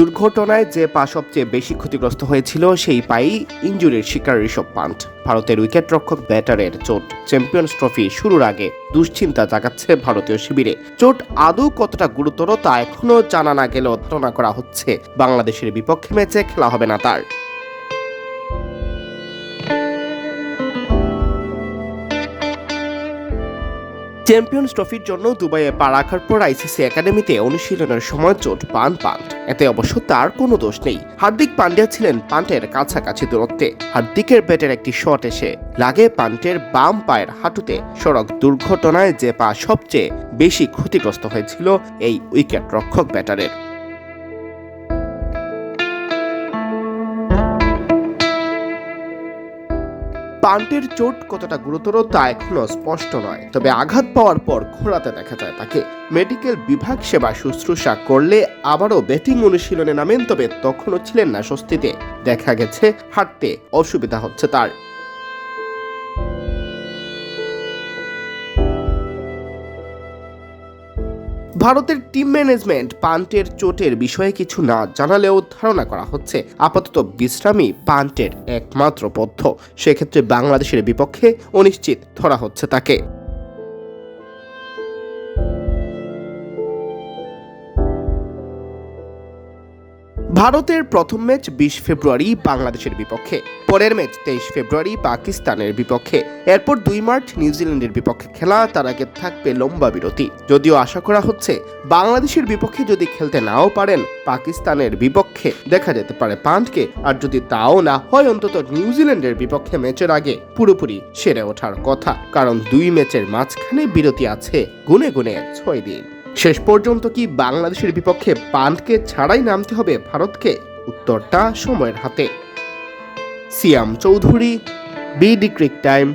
দুর্ঘটনায় যে পা সবচেয়ে বেশি ক্ষতিগ্রস্ত হয়েছিল, সেই পাই ইঞ্জুরির শিকার ঋষভ পান্ট। ভারতের উইকেট রক্ষক ব্যাটারের চোট, চ্যাম্পিয়ন্স ট্রফি শুরুর আগে দুশ্চিন্তা জাগাচ্ছে ভারতীয় শিবিরে। চোট আদৌ কতটা গুরুতর তা এখনও জানা না গেলেও ধারণা করা হচ্ছে, বাংলাদেশের বিপক্ষে ম্যাচে খেলা হবে না তার। চ্যাম্পিয়ন্স ট্রফির জন্য দুবাইয়ে পা রাখার পর আইসিসি একাডেমিতে অনুশীলনের সময় চোট পান পান্ট। এতে অবশ্য তার কোনো দোষ নেই। হার্দিক পান্ডিয়া ছিলেন পান্টের কাছাকাছি দূরত্বে। হার্দিকের ব্যাটের একটি শট এসে লাগে পান্টের বাম পায়ের হাঁটুতে। সড়ক দুর্ঘটনায় যে পা সবচেয়ে বেশি ক্ষতিগ্রস্ত হয়েছিল এই উইকেট রক্ষক ব্যাটারের। পান্টের চোট কতটা গুরুতর তা এখনও স্পষ্ট নয়। তবে আঘাত পাওয়ার পর ঘোরাতে দেখা যায় তাকে। মেডিকেল বিভাগ সেবা শুশ্রূষা করলে আবারও ব্যাটিং অনুশীলনে নামেন, তবে তখনও ছিলেন না স্বস্তিতে। দেখা গেছে হাঁটতে। অসুবিধা হচ্ছে তার। ভারতের টিম ম্যানেজমেন্ট পান্টের চোটের বিষয়ে কিছু না জানালেও ধারণা করা হচ্ছে, আপাতত বিশ্রামই পান্টের একমাত্র পথ্য সেক্ষেত্রে বাংলাদেশের বিপক্ষে অনিশ্চিত ধরা হচ্ছে তাকে। ভারতের প্রথম ম্যাচ বিশ ফেব্রুয়ারি বাংলাদেশের বিপক্ষে। পরের ম্যাচ তেইশ ফেব্রুয়ারি পাকিস্তানের বিপক্ষে। এরপর দুই মার্চ নিউজিল্যান্ডের বিপক্ষে খেলা তার আগে থাকবে লম্বা বিরতি। যদিও আশা করা হচ্ছে, বাংলাদেশের বিপক্ষে যদি খেলতে নাও পারেন, পাকিস্তানের বিপক্ষে দেখা যেতে পারে পান্টকে। আর যদি তাও না হয়, অন্তত নিউজিল্যান্ডের বিপক্ষে ম্যাচের আগে পুরোপুরি সেরে ওঠার কথা। কারণ দুই ম্যাচের মাঝখানে বিরতি আছে গুনে গুনে ছয় দিন। শেষ পর্যন্ত কি বাংলাদেশের বিপক্ষে পান্তকে ছাড়াই নামতে হবে ভারতকে? উত্তরটা সময়ের হাতে। Siam Chowdhury, BD Crick Time.